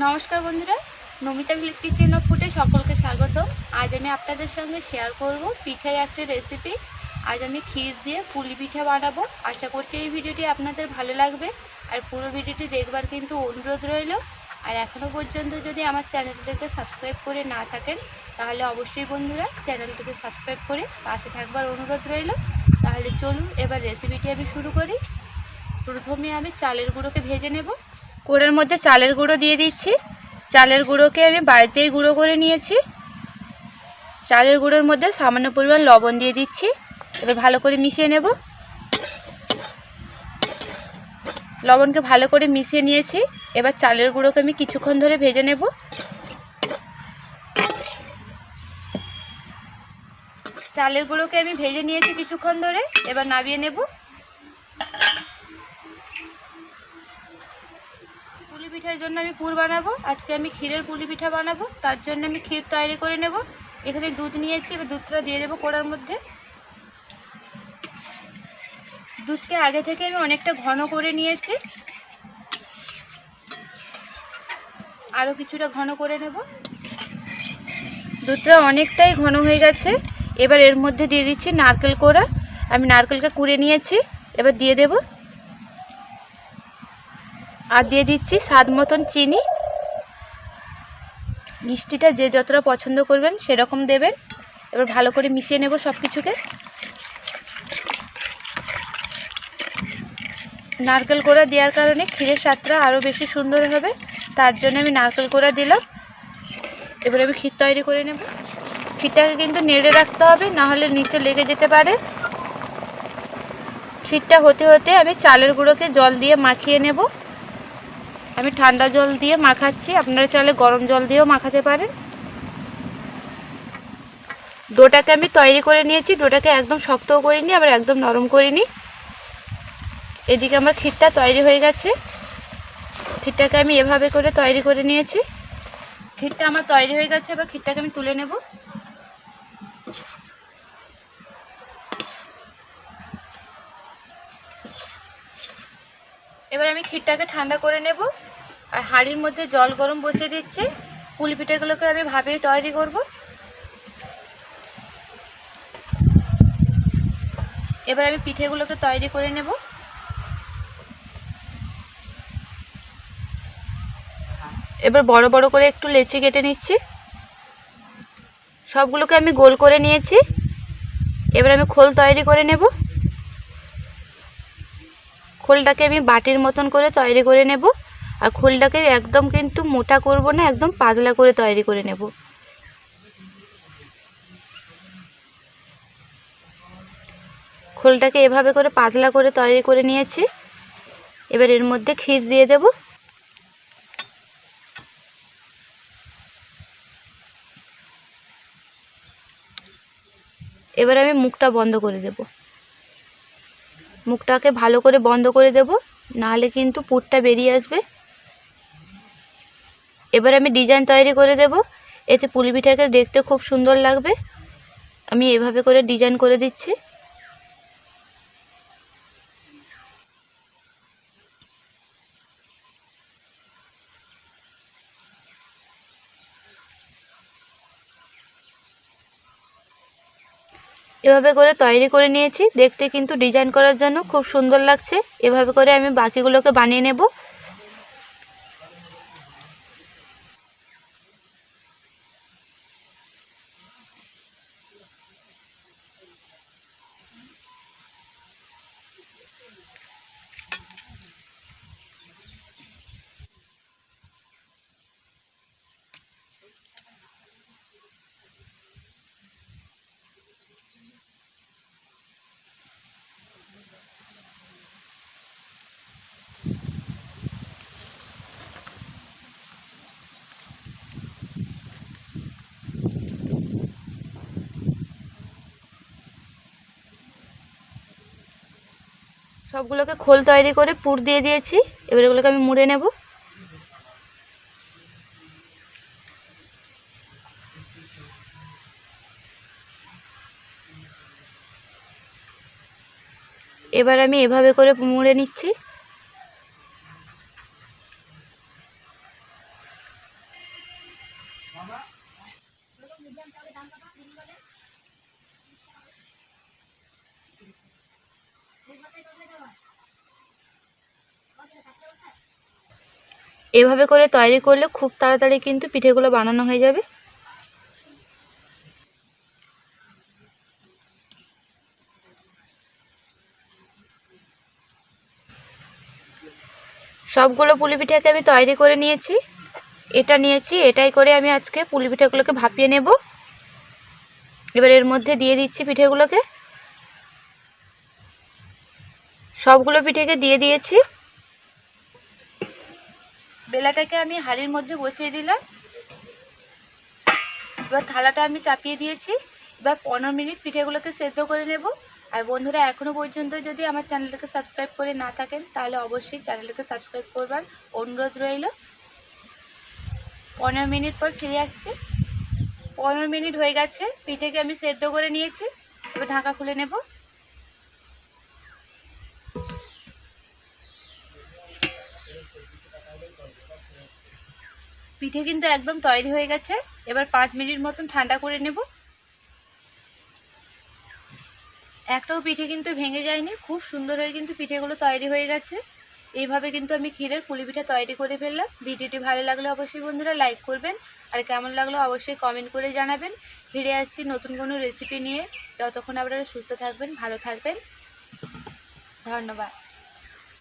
নমস্কার বন্ধুরা, Namita village kitchen ফুটে সকলকে স্বাগত আজ আমি আপনাদের সঙ্গে শেয়ার করব পিঠের একটি রেসিপি আজ আমি ক্ষীর দিয়ে পুলি পিঠা বানাবো। আশা করছি এই ভিডিওটি আপনাদের ভালো লাগবে। আর পুরো ভিডিওটি দেখবার কিন্তু অনুরোধ রইল। আর এখনও পর্যন্ত যদি আমার চ্যানেলটিকে সাবস্ক্রাইব করে না থাকেন, তাহলে অবশ্যই বন্ধুরা চ্যানেলটিকে সাবস্ক্রাইব করে পাশে থাকবার অনুরোধ রইল। তাহলে চলুন এবার রেসিপিটি আমি শুরু করি। প্রথমে আমি চালের গুঁড়োকে ভেজে নেব। কোড়ের মধ্যে চালের গুঁড়ো দিয়ে দিচ্ছি। চালের গুঁড়োকে আমি বাড়িতেই গুঁড়ো করে নিয়েছি। চালের গুঁড়োর মধ্যে সামান্য পরিমাণ লবণ দিয়ে দিচ্ছি। এবার ভালো করে মিশিয়ে নেব। লবণকে ভালো করে মিশিয়ে নিয়েছি। এবার চালের গুঁড়োকে আমি কিছুক্ষণ ধরে ভেজে নেব। চালের গুঁড়োকে আমি ভেজে নিয়েছি কিছুক্ষণ ধরে। এবার নামিয়ে নেব। পিঠার জন্য আমি পুর বানাবো। আজকে আমি ক্ষীরের পুলি পিঠা বানাবো। তার জন্য আমি ক্ষীর তৈরি করে নেব। এখানে দুধ নিয়েছি, এবার দুধটা দিয়ে দেবো কোড়ার মধ্যে। দুধকে আগে থেকে আমি অনেকটা ঘন করে নিয়েছি। আরও কিছুটা ঘন করে নেব। দুধটা অনেকটাই ঘন হয়ে গেছে। এবার এর মধ্যে দিয়ে দিচ্ছি নারকেল কোড়া। আমি নারকেলটা কুড়ে নিয়েছি। এবার দিয়ে দেবো আর দিয়ে দিচ্ছি স্বাদ মতন চিনি। মিষ্টিটা যে যতটা পছন্দ করবেন সেরকম দেবেন। এবার ভালো করে মিশিয়ে নেব সব কিছুকে নারকেল কোড়া দেওয়ার কারণে ক্ষীরের স্বাদটা আরও বেশি সুন্দর হবে, তার জন্য আমি নারকেল কোড়া দিলাম। এবার আমি ক্ষীর তৈরি করে নেব। ক্ষীরটাকে কিন্তু নেড়ে রাখতে হবে নাহলে নিচে লেগে যেতে পারে। ক্ষীরটা হতে হতে আমি চালের গুঁড়োকে জল দিয়ে মাখিয়ে নেব। আমি ঠান্ডা জল দিয়ে মাখাচ্ছি। আপনারা চাইলে গরম জল দিয়েও মাখাতে পারেন। ডোটাকে আমি তৈরি করে নিয়েছি। ডোটাকে একদম শক্তও করিনি, আবার একদম নরম করিনি। এদিকে আমার ক্ষীরটা তৈরি হয়ে গেছে। ক্ষীরটাকে আমি এভাবে করে তৈরি করে নিয়েছি। ক্ষীরটা আমার তৈরি হয়ে গেছে, এবার ক্ষীরটাকে আমি তুলে নেব। এবার আমি ক্ষীরটাকে ঠান্ডা করে নেব আর হাঁড়ির মধ্যে জল গরম বসিয়ে দিচ্ছি। পুলি পিঠেগুলোকে আমি ভাবেই তৈরি করব। এবার আমি পিঠেগুলোকে তৈরি করে নেব। এবার বড় বড় করে একটু লেচি কেটে নিচ্ছি। সবগুলোকে আমি গোল করে নিয়েছি। এবার আমি খোল তৈরি করে নেব। খোলটাকে আমি বাটির মতন করে তৈরি করে নেব। আর খোলটাকে একদম কিন্তু মোটা করব না, একদম পাতলা করে তৈরি করে নেব। খোলটাকে এভাবে করে পাতলা করে তৈরি করে নিয়েছি। এবার এর মধ্যে ক্ষীর দিয়ে দেব। এবার আমি মুখটা বন্ধ করে দেব। মুখটাকে ভালো করে বন্ধ করে দেব, নাহলে কিন্তু পুরটা বেরিয়ে আসবে। এবার আমি ডিজাইন তৈরি করে দেব, এতে পুলি পিঠাকে দেখতে খুব সুন্দর লাগবে। আমি এভাবে করে ডিজাইন করে দিচ্ছি। এভাবে করে তৈরি করে নিয়েছি। দেখতে কিন্তু ডিজাইন করার জন্য খুব সুন্দর লাগছে। এভাবে করে আমি বাকিগুলোকে বানিয়ে নেব। সবগুলোকে খোল তৈরি করে পুর দিয়ে দিয়েছি। এবার এগুলোকে আমি মুড়ে নেব। এবার আমি এভাবে করে মুড়ে নিচ্ছি। এভাবে করে তৈরি করলে খুব তাড়াতাড়ি কিন্তু পিঠেগুলো বানানো হয়ে যাবে। সবগুলো পুলি পিঠাকে আমি তৈরি করে নিয়েছি। এটা নিয়েছি, এটাই করে আমি আজকে পুলি পিঠাগুলোকে ভাপিয়ে নেব। এবার এর মধ্যে দিয়ে দিচ্ছি পিঠেগুলোকে। সবগুলো পিঠেকে দিয়ে দিয়েছি। বেলাটাকে আমি হাঁড়ির মধ্যে বসিয়ে দিলাম। এবার থালাটা আমি চাপিয়ে দিয়েছি। এবার পনেরো মিনিট পিঠেগুলোকে সেদ্ধ করে নেব। আর বন্ধুরা এখনও পর্যন্ত যদি আমার চ্যানেলটাকে সাবস্ক্রাইব করে না থাকেন, তাহলে অবশ্যই চ্যানেলটাকে সাবস্ক্রাইব করবার অনুরোধ রইল। পনেরো মিনিট পর ফিরে আসছে। পনেরো মিনিট হয়ে গেছে, পিঠেকে আমি সেদ্ধ করে নিয়েছি। এবার ঢাকা খুলে নেব। পিঠে কিন্তু একদম তৈরি হয়ে গেছে। এবার পাঁচ মিনিট মতন ঠান্ডা করে নেব। একটাও পিঠে কিন্তু ভেঙে যায়নি। খুব সুন্দর হয়ে কিন্তু পিঠেগুলো তৈরি হয়ে গেছে। এইভাবে কিন্তু আমি ক্ষীরের পুলি পিঠা তৈরি করে ফেললাম। ভিডিওটি ভালো লাগলে অবশ্যই বন্ধুরা লাইক করবেন। আর কেমন লাগল অবশ্যই কমেন্ট করে জানাবেন। ফিরে আসছি নতুন কোনো রেসিপি নিয়ে। যতক্ষণ আপনারা সুস্থ থাকবেন, ভালো থাকবেন। ধন্যবাদ।